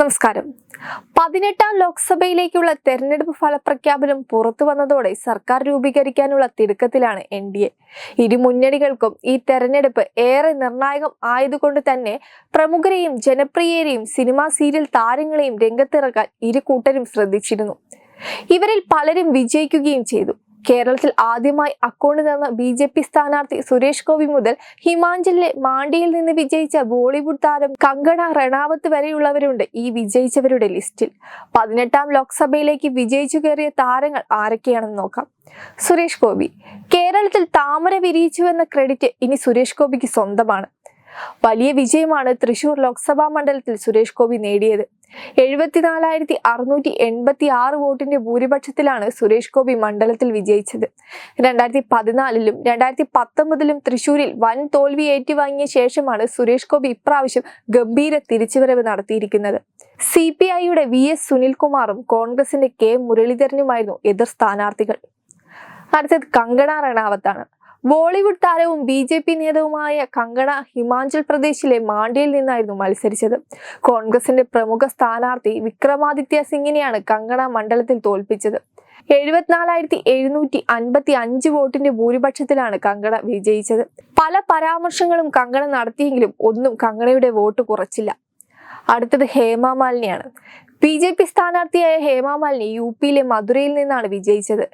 നമസ്കാരം. പതിനെട്ടാം ലോക്സഭയിലേക്കുള്ള തെരഞ്ഞെടുപ്പ് ഫലപ്രഖ്യാപനം പുറത്തു വന്നതോടെ സർക്കാർ രൂപീകരിക്കാനുള്ള തിടുക്കത്തിലാണ് എൻ ഡി എ. ഇരു മുന്നണികൾക്കും ഈ തെരഞ്ഞെടുപ്പ് ഏറെ നിർണായകം ആയതുകൊണ്ട് തന്നെ പ്രമുഖരെയും ജനപ്രിയരെയും സിനിമാ സീരിയൽ താരങ്ങളെയും രംഗത്തിറക്കാൻ ഇരു കൂട്ടരും ശ്രദ്ധിച്ചിരുന്നു. ഇവരിൽ പലരും വിജയിക്കുകയും ചെയ്തു. കേരളത്തിൽ ആദ്യമായി അക്കൗണ്ട് തന്ന ബി ജെ പി സ്ഥാനാർത്ഥി സുരേഷ് ഗോപി മുതൽ ഹിമാചലിലെ മാണ്ടിയിൽ നിന്ന് വിജയിച്ച ബോളിവുഡ് താരം കങ്കണ റണാവത്ത് വരെയുള്ളവരുണ്ട് ഈ വിജയിച്ചവരുടെ ലിസ്റ്റിൽ. പതിനെട്ടാം ലോക്സഭയിലേക്ക് വിജയിച്ചു കയറിയ താരങ്ങൾ ആരൊക്കെയാണെന്ന് നോക്കാം. സുരേഷ് ഗോപി. കേരളത്തിൽ താമര വിരിയിച്ചു എന്ന ക്രെഡിറ്റ് ഇനി സുരേഷ് ഗോപിക്ക് സ്വന്തമാണ്. വലിയ വിജയമാണ് തൃശൂർ ലോക്സഭാ മണ്ഡലത്തിൽ സുരേഷ് ഗോപി നേടിയത്. എഴുപത്തിനാലായിരത്തി അറുന്നൂറ്റി എൺപത്തി ആറ് വോട്ടിന്റെ ഭൂരിപക്ഷത്തിലാണ് സുരേഷ് ഗോപി മണ്ഡലത്തിൽ വിജയിച്ചത്. രണ്ടായിരത്തി പതിനാലിലും രണ്ടായിരത്തി പത്തൊമ്പതിലും തൃശൂരിൽ വൻ തോൽവി ഏറ്റുവാങ്ങിയ ശേഷമാണ് സുരേഷ് ഗോപി ഇപ്രാവശ്യം ഗംഭീര തിരിച്ചുവരവ് നടത്തിയിരിക്കുന്നത്. സി പി ഐയുടെ വി എസ് സുനിൽകുമാറും കോൺഗ്രസിന്റെ കെ മുരളീധരനുമായിരുന്നു എതിർ സ്ഥാനാർത്ഥികൾ. അടുത്തത് കങ്കണ റണാവത്താണ് ബോളിവുഡ് താരവും ബി ജെ പി നേതാവുമായ കങ്കണ ഹിമാചൽ പ്രദേശിലെ മാണ്ഡ്യയിൽ നിന്നായിരുന്നു മത്സരിച്ചത്. കോൺഗ്രസിന്റെ പ്രമുഖ സ്ഥാനാർത്ഥി വിക്രമാദിത്യ സിംഗിനെയാണ് കങ്കണ മണ്ഡലത്തിൽ തോൽപ്പിച്ചത്. എഴുപത്തിനാലായിരത്തി എഴുന്നൂറ്റി അൻപത്തി അഞ്ച് വോട്ടിന്റെ ഭൂരിപക്ഷത്തിലാണ് കങ്കണ വിജയിച്ചത്. പല പരാമർശങ്ങളും കങ്കണ നടത്തിയെങ്കിലും ഒന്നും കങ്കണയുടെ വോട്ട് കുറച്ചില്ല. അടുത്തത് ഹേമ മാലിനിയാണ്. ബി ജെ പി സ്ഥാനാർത്ഥിയായ ഹേമ മാലിനി യു പിയിലെ മധുരയിൽ നിന്നാണ് വിജയിച്ചത്.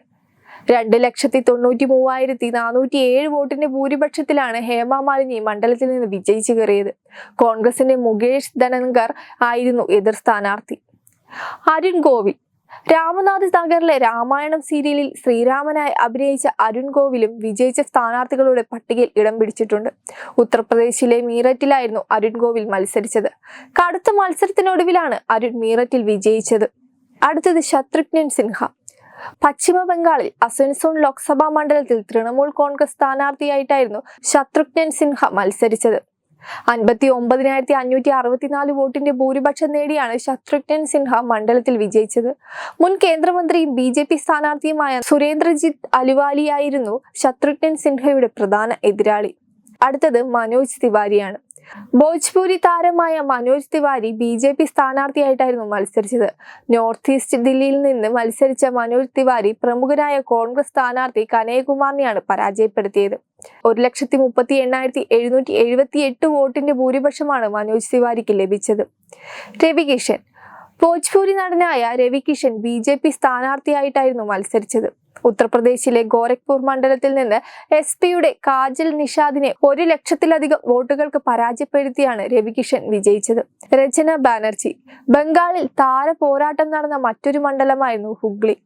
രണ്ട് ലക്ഷത്തി തൊണ്ണൂറ്റി മൂവായിരത്തി നാനൂറ്റി ഏഴ് വോട്ടിന്റെ ഭൂരിപക്ഷത്തിലാണ് ഹേമ മാലിനി മണ്ഡലത്തിൽ നിന്ന് വിജയിച്ചു കയറിയത്. കോൺഗ്രസിന്റെ മുകേഷ് ധനങ്കർ ആയിരുന്നു എതിർ സ്ഥാനാർത്ഥി. അരുൺ ഗോവിൽ. രാമനാഥ് നഗറിലെ രാമായണം സീരിയലിൽ ശ്രീരാമനായി അഭിനയിച്ച അരുൺ ഗോവിലും വിജയിച്ച സ്ഥാനാർത്ഥികളുടെ പട്ടികയിൽ ഇടം പിടിച്ചിട്ടുണ്ട്. ഉത്തർപ്രദേശിലെ മീററ്റിലായിരുന്നു അരുൺ ഗോവിൽ മത്സരിച്ചത്. കടുത്ത മത്സരത്തിനൊടുവിലാണ് അരുൺ മീററ്റിൽ വിജയിച്ചത്. അടുത്തത് ശത്രുഘ്നൻ സിൻഹ. പശ്ചിമ ബംഗാളിൽ അസൻസോൺ ലോക്സഭാ മണ്ഡലത്തിൽ തൃണമൂൽ കോൺഗ്രസ് സ്ഥാനാർത്ഥിയായിട്ടായിരുന്നു ശത്രുഘ്നൻ സിൻഹ മത്സരിച്ചത്. അൻപത്തി ഒമ്പതിനായിരത്തി അഞ്ഞൂറ്റി അറുപത്തിനാല് വോട്ടിന്റെ ഭൂരിപക്ഷം നേടിയാണ് ശത്രുഘ്നൻ സിൻഹ മണ്ഡലത്തിൽ വിജയിച്ചത്. മുൻ കേന്ദ്രമന്ത്രിയും ബി ജെ പി സ്ഥാനാർത്ഥിയുമായ സുരേന്ദ്രജിത്ത് അലുവാലിയായിരുന്നു ശത്രുഘ്നൻ സിൻഹയുടെ പ്രധാന എതിരാളി. അടുത്തത് മനോജ് തിവാരിയാണ്. ഭോജ്പൂരി താരമായ Manoj Tiwari B J P സ്ഥാനാർത്ഥിയായിട്ടായിരുന്നു മത്സരിച്ചത്. നോർത്ത് ഈസ്റ്റ് ദില്ലിയിൽ നിന്ന് മത്സരിച്ച മനോജ് തിവാരി പ്രമുഖനായ കോൺഗ്രസ് സ്ഥാനാർത്ഥി കനയകുമാറിനെയാണ് പരാജയപ്പെടുത്തിയത്. ഒരു ലക്ഷത്തി മുപ്പത്തി എണ്ണായിരത്തി എഴുന്നൂറ്റി എഴുപത്തി എട്ട് വോട്ടിന്റെ ഭൂരിപക്ഷമാണ് മനോജ് തിവാരിക്ക് ലഭിച്ചത്. രവികിഷൻ. ഭോജ്പൂരി നടനായ രവികിഷൻ ബി ജെ പി സ്ഥാനാർത്ഥിയായിട്ടായിരുന്നു മത്സരിച്ചത്. ഉത്തർപ്രദേശിലെ ഗോരഖ്പൂർ മണ്ഡലത്തിൽ നിന്ന് എസ് പിയുടെ കാജൽ നിഷാദിനെ ഒരു ലക്ഷത്തിലധികം വോട്ടുകൾക്ക് പരാജയപ്പെടുത്തിയാണ് രവികിഷൻ വിജയിച്ചത്. രചന ബാനർജി. ബംഗാളിൽ താര പോരാട്ടം നടന്ന മറ്റൊരു മണ്ഡലമായിരുന്നു ഹുഗ്ലി.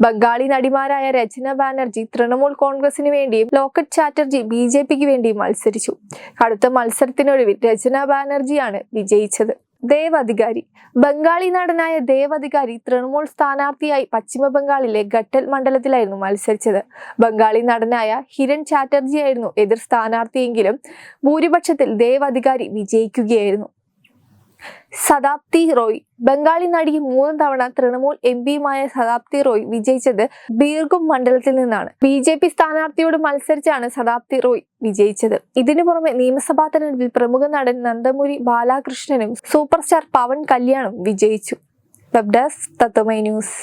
ബംഗാളി നടിമാരായ രചന ബാനർജി തൃണമൂൽ കോൺഗ്രസിന് വേണ്ടിയും ലോക്കറ്റ് ചാറ്റർജി ബി ജെ പിക്ക് വേണ്ടിയും മത്സരിച്ചു. അടുത്ത മത്സരത്തിനൊടുവിൽ രചന ബാനർജിയാണ് വിജയിച്ചത്. ദേവ് അധികാരി ബംഗാളി നടനായ ദേവ് അധികാരി തൃണമൂൽ സ്ഥാനാർത്ഥിയായി പശ്ചിമ ബംഗാളിലെ ഘട്ടൽ മണ്ഡലത്തിലായിരുന്നു മത്സരിച്ചത്. ബംഗാളി നടനായ ഹിരൺ ചാറ്റർജിയായിരുന്നു എതിർ സ്ഥാനാർത്ഥിയെങ്കിലും ഭൂരിപക്ഷത്തിൽ ദേവ് അധികാരി വിജയിക്കുകയായിരുന്നു. സദാപ്തി റോയ്. ബംഗാളി നടി മൂന്ന് തവണ തൃണമൂൽ എം പിയുമായ സദാപ്തി റോയ് വിജയിച്ചത് ബീർഗും മണ്ഡലത്തിൽ നിന്നാണ്. ബി ജെ പി സ്ഥാനാർത്ഥിയോട് മത്സരിച്ചാണ് സദാപ്തി റോയ് വിജയിച്ചത്. ഇതിനു പുറമെ നിയമസഭാ തെരഞ്ഞെടുപ്പിൽ പ്രമുഖ നടൻ നന്ദമുരി ബാലകൃഷ്ണനും സൂപ്പർ സ്റ്റാർ പവൻ കല്യാണും വിജയിച്ചു. Web desk Tatwamayi News.